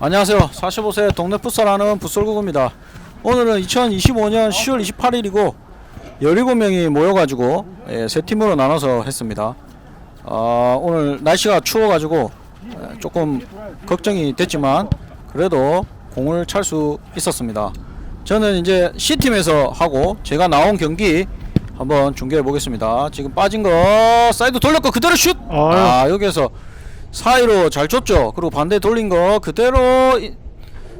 안녕하세요. 45세 동네 풋살하는 풋솔구구입니다. 오늘은 2025년 10월 28일이고 17명이 모여가지고 예, 세 팀으로 나눠서 했습니다. 아, 오늘 날씨가 추워가지고 예, 조금 걱정이 됐지만 그래도 공을 찰 수 있었습니다. 저는 이제 C팀에서 하고 제가 나온 경기 한번 중계해 보겠습니다. 지금 빠진 거 사이드 돌렸고 그대로 슛! 아유. 아 여기에서 사이로 잘 줬죠. 그리고 반대 돌린 거 그대로 이-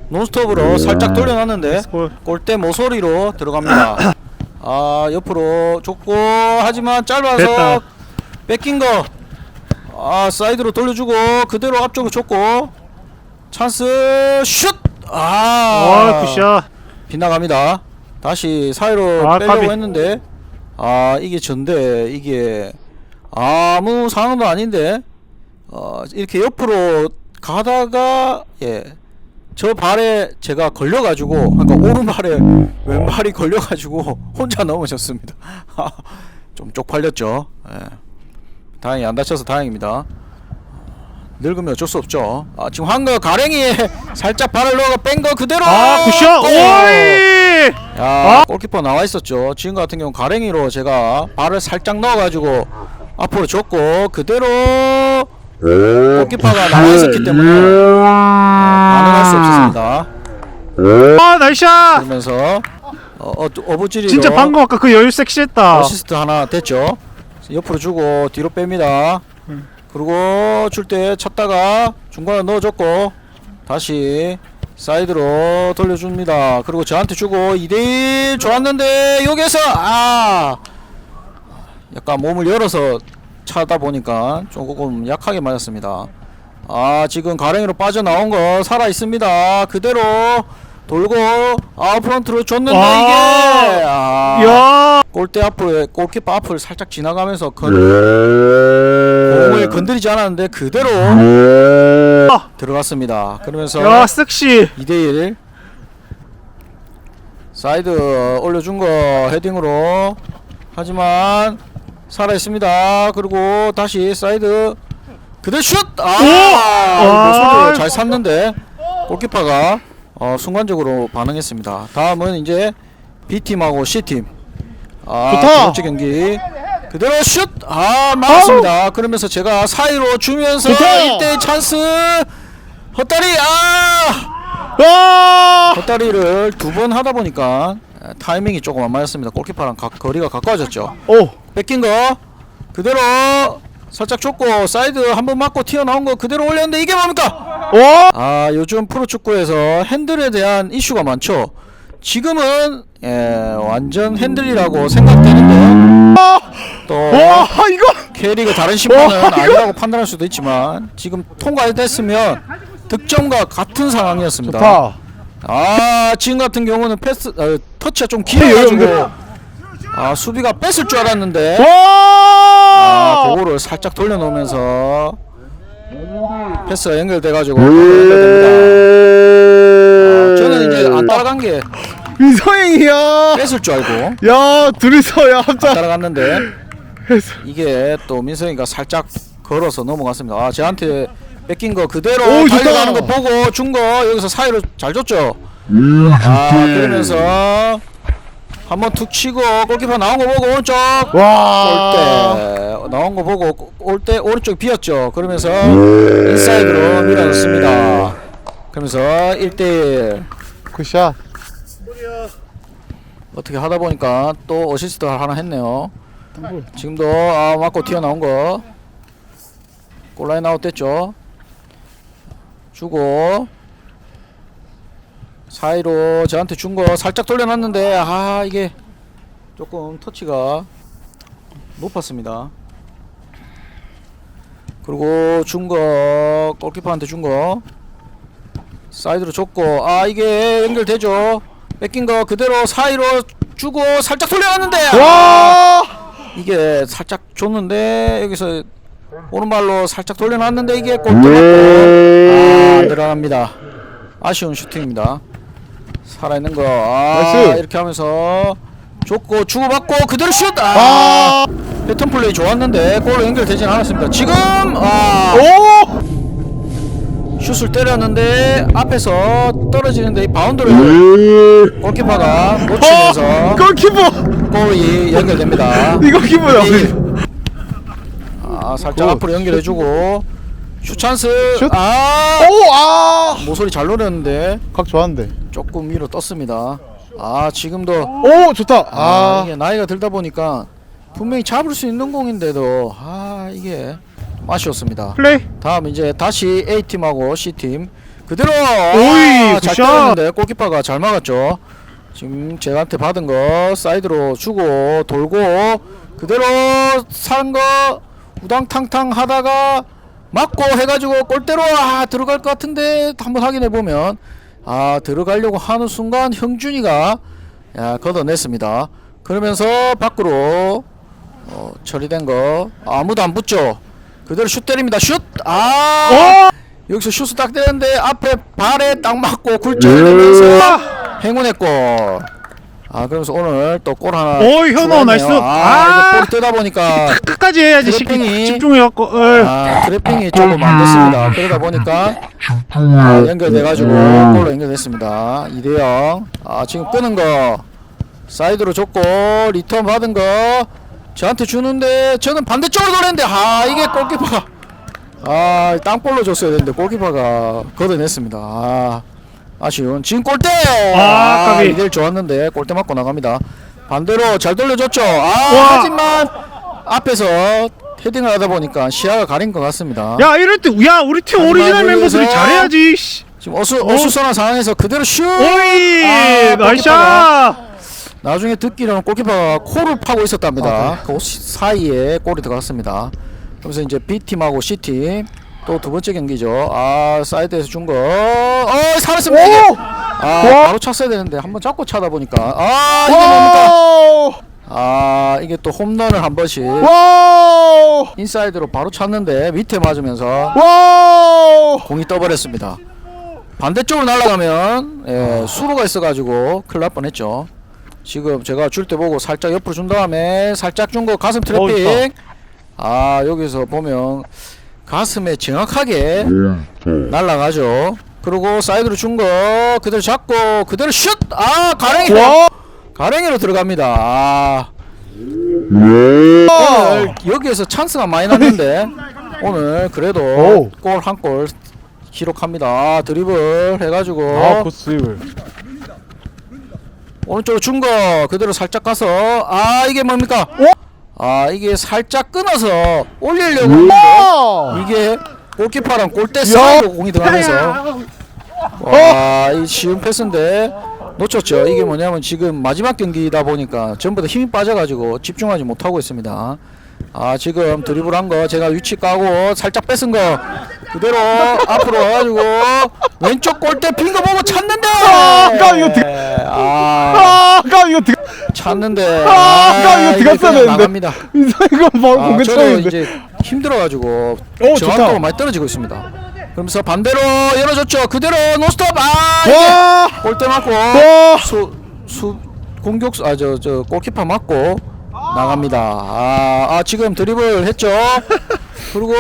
논스톱으로 살짝 돌려놨는데 골. 골대 모서리로 들어갑니다. 아 옆으로 줬고 하지만 짧아서 됐다. 뺏긴 거. 아 사이드로 돌려주고 그대로 앞쪽으로 줬고 찬스 슛. 아, 아, 굿샷. 빗나갑니다. 다시 사이로 아, 빼려고 까비. 했는데 아 이게 전데 이게 아무 상황도 아닌데 어 이렇게 옆으로 가다가 예 저 발에 제가 걸려가지고 그러니까 오른발에 왼발이 걸려가지고 혼자 넘어졌습니다. 좀 쪽팔렸죠. 예. 다행히 안 다쳐서 다행입니다. 늙으면 어쩔 수 없죠. 아, 지금 한거 가랭이에 살짝 발을 넣어 뺀거 그대로. 아, 굿샷. 골! 오이! 야, 골키퍼 나와 있었죠. 지금 같은 경우 가랭이로 제가 발을 살짝 넣어가지고 앞으로 줬고 그대로 골키퍼가 나와 있었기 때문에 반응할 수 없었습니다. 아, 나이샷! 그러면서 어, 어, 어부지리로 진짜 방금 아까 그 여유 섹시했다. 어시스트 하나 됐죠. 옆으로 주고 뒤로 뺍니다. 그리고 줄 때 쳤다가 중간에 넣어줬고 다시 사이드로 돌려줍니다. 그리고 저한테 주고 2대1 좋았는데 여기서 아 약간 몸을 열어서 차다 보니까 조금 약하게 맞았습니다. 아 지금 가랭이로 빠져나온 거 살아 있습니다. 그대로 돌고 아웃프런트로 줬는데 와. 이게 아, 야! 골대 앞을 골키퍼 앞을 살짝 지나가면서 건, 공을 건드리지 않았는데 그대로 들어갔습니다. 그러면서 야, 섹시. 2대1 사이드 올려준 거 헤딩으로 하지만 살아 있습니다. 그리고 다시 사이드 그대로 슛! 아! 와. 소리를 잘 샀는데 골키퍼가 어, 순간적으로 반응했습니다. 다음은 이제 B팀하고 C팀 아. 두 번째 경기 그대로 슛! 아 막았습니다. 그러면서 제가 사이로 주면서 좋다. 1대 찬스 헛다리 아! 와! 헛다리를 두 번 하다 보니까 에, 타이밍이 조금 안 맞았습니다. 골키퍼랑 가, 거리가 가까워졌죠. 오. 뺏긴 거 그대로 살짝 줬고 사이드 한 번 맞고 튀어나온 거 그대로 올렸는데 이게 뭡니까? 와! 아 요즘 프로축구에서 핸들에 대한 이슈가 많죠. 지금은 예, 완전 핸들이라고 생각되는데 또 와, 이거! K리그 다른 심판은 와, 이거- 아니라고 판단할 수도 있지만 지금 통과됐으면 득점과 같은 상황이었습니다. 좋다. 아 지금 같은 경우는 패스 어, 터치가 좀 네, 길어가지고 아 수비가 뺐을 줄 알았는데 와! 아 그거를 살짝 돌려놓으면서 패스가 연결돼가지고 연결됩니다. 아, 저는 이제 안 따라간 게 민성이야. 뺐을 줄 알고 야, 둘이서 야, 안 합작. 따라갔는데 이게 또 민성이가 살짝 걸어서 넘어갔습니다. 아 저한테 뺏긴 거 그대로 오, 좋다. 달려가는 거 보고 준 거 여기서 사이로 잘 줬죠. 아 그러면서 한번 툭 치고 골키퍼 나온 거 보고 오른쪽 와! 골대 나온 거 보고 골대 오른쪽 비었죠. 그러면서 인사이드로 밀어넣습니다. 그러면서 1대1 굿샷. 어떻게 하다 보니까 또 어시스트 하나 했네요. 지금도 아 맞고 튀어나온 거 골라인 아웃 됐죠. 주고 사이로 저한테 준 거 살짝 돌려놨는데 아 이게 조금 터치가 높았습니다. 그리고 준 거 골키퍼한테 준 거 사이드로 줬고 아 이게 연결되죠. 뺏긴 거 그대로 사이로 주고 살짝 돌려놨는데 아, 와! 이게 살짝 줬는데 여기서 오른발로 살짝 돌려놨는데 이게 골대 맞고 아 들어갑니다. 아쉬운 슈팅입니다. 살아있는 거 아, 나이스. 이렇게 하면서 줬고 주고받고 그대로 슛! 아, 아! 패턴 플레이 좋았는데 골로 연결되진 않았습니다. 지금 아 오! 슛을 때렸는데 앞에서 떨어지는데 이 바운드를 골키퍼가 놓치면서 어, 골키퍼. 골이 연결됩니다. 이거 키퍼야. 아 살짝 굿. 앞으로 연결해주고 슛 찬스. 슛. 아 오, 아. 모서리 잘 노렸는데 각 좋았는데. 조금 위로 떴습니다. 아 지금도 오, 좋다. 아, 아. 이게 나이가 들다 보니까 분명히 잡을 수 있는 공인데도 아 이게 좀 아쉬웠습니다. 플레이. 다음 이제 다시 A 팀하고 C 팀 그대로 오이, 아, 잘 굿샷. 때렸는데 골키퍼가 잘 막았죠. 지금 제가한테 받은 거 사이드로 주고 돌고 그대로 산거 우당탕탕 하다가 맞고 해가지고 골대로 아 들어갈 것 같은데 한번 확인해 보면 아 들어가려고 하는 순간 형준이가 야 걷어냈습니다. 그러면서 밖으로 어, 처리된 거 아무도 안 붙죠. 그대로 슛 때립니다. 슛! 아! 오. 여기서 슛을 딱 때렸는데 앞에 발에 딱 맞고 굴절되면서 행운의 골. 아 그러면서 오늘 또 골 하나. 오이, 현호. 나이스. 아, 아. 이거 볼 뜨다 보니까 끝까지 해야지. 트래핑이- 집중해갖고. 아 트래핑이 조금 안 됐습니다. 그러다 보니까 아, 연결돼가지고 골로 연결됐습니다. 2대0. 아 지금 끄는 거 사이드로 줬고 리턴 받은 거 저한테 주는데 저는 반대쪽으로 돌렸는데 아 이게 골키퍼가 아 땅볼로 줬어야 되는데 골키퍼가 걷어냈습니다. 아 아쉬운 지금 골대. 아, 까비. 이들 좋았는데 골대 맞고 나갑니다. 반대로 잘 돌려줬죠. 아 와. 하지만 앞에서 헤딩을 하다 보니까 시야가 가린 것 같습니다. 야, 이럴 때, 야, 우리 팀 오리지널 멤버들이 잘해야지. 씨. 지금 어수 어수선한 상황에서 그대로 슛. 오이, 아, 나이샤. 나중에 듣기로는 골키퍼가 코를 파고 있었답니다. 아, 네. 그옷 사이에 골이 들어갔습니다. 그래서 이제 B 팀하고 C 팀 또 두 번째 경기죠. 아 사이드에서 준 거. 어 살았습니다. 이게. 오. 아 와. 바로 찼어야 되는데 한번 잡고 차다 보니까 아 이게 뭡니까? 아 이게 또 홈런을 한 번씩 와우. 인사이드로 바로 찼는데 밑에 맞으면서 와우. 공이 떠버렸습니다. 반대쪽으로 날아가면 예, 수로가 있어가지고 큰일 날 뻔했죠. 지금 제가 줄 때 보고 살짝 옆으로 준 다음에 살짝 준 거 가슴 어, 트래핑. 아 여기서 보면 가슴에 정확하게 날아가죠. 그리고 사이드로 준 거 그대로 잡고 그대로 슛! 아 가랭이 와. 가랭이로 들어갑니다. 아, 와. 오늘 여기에서 찬스가 많이 났는데 오늘 그래도 오. 골한 골 기록합니다. 아, 드리블 해가지고 아, 보스입을. 오른쪽으로 준 거 그대로 살짝 가서 아 이게 뭡니까? 아 이게 살짝 끊어서 올리려고 했는데 와. 이게 골키퍼랑 골대 사이로 공이 들어가면서 와이 쉬운 패스인데 놓쳤죠. 이게 뭐냐면 지금 마지막 경기다 보니까 전부 다 힘이 빠져가지고 집중하지 못하고 있습니다. 아 지금 드리블한 거 제가 위치 까고 살짝 뺏은 거 그대로 앞으로 와가지고 왼쪽 골대 빈거 보고 찾는데 아, 아까 이거 드- 아 아, 이거 드- 찾는데 아, 아까 이거 들어갔어야 그냥 되는데. 나갑니다. 이거 바로 아, 공개 저도 차이인데. 이제 힘들어가지고 오, 저항도가 좋다. 많이 떨어지고 있습니다. 그러면서 반대로 열어줬죠. 그대로 노스톱. 아 이게 와. 골대 맞고 와. 수, 수 공격수 아 저 저 골키퍼 맞고 나갑니다. 아, 아 지금 드리블 했죠. 그리고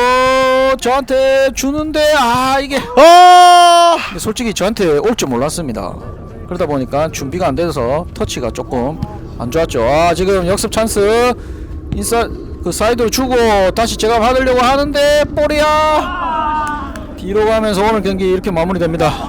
저한테 주는데 아 이게 아. 솔직히 저한테 올 줄 몰랐습니다. 그러다 보니까 준비가 안 돼서 터치가 조금 안 좋았죠. 아 지금 역습 찬스 인사 그 사이드로 주고 다시 제가 받으려고 하는데 볼이야 뒤로 가면서 오늘 경기 이렇게 마무리됩니다.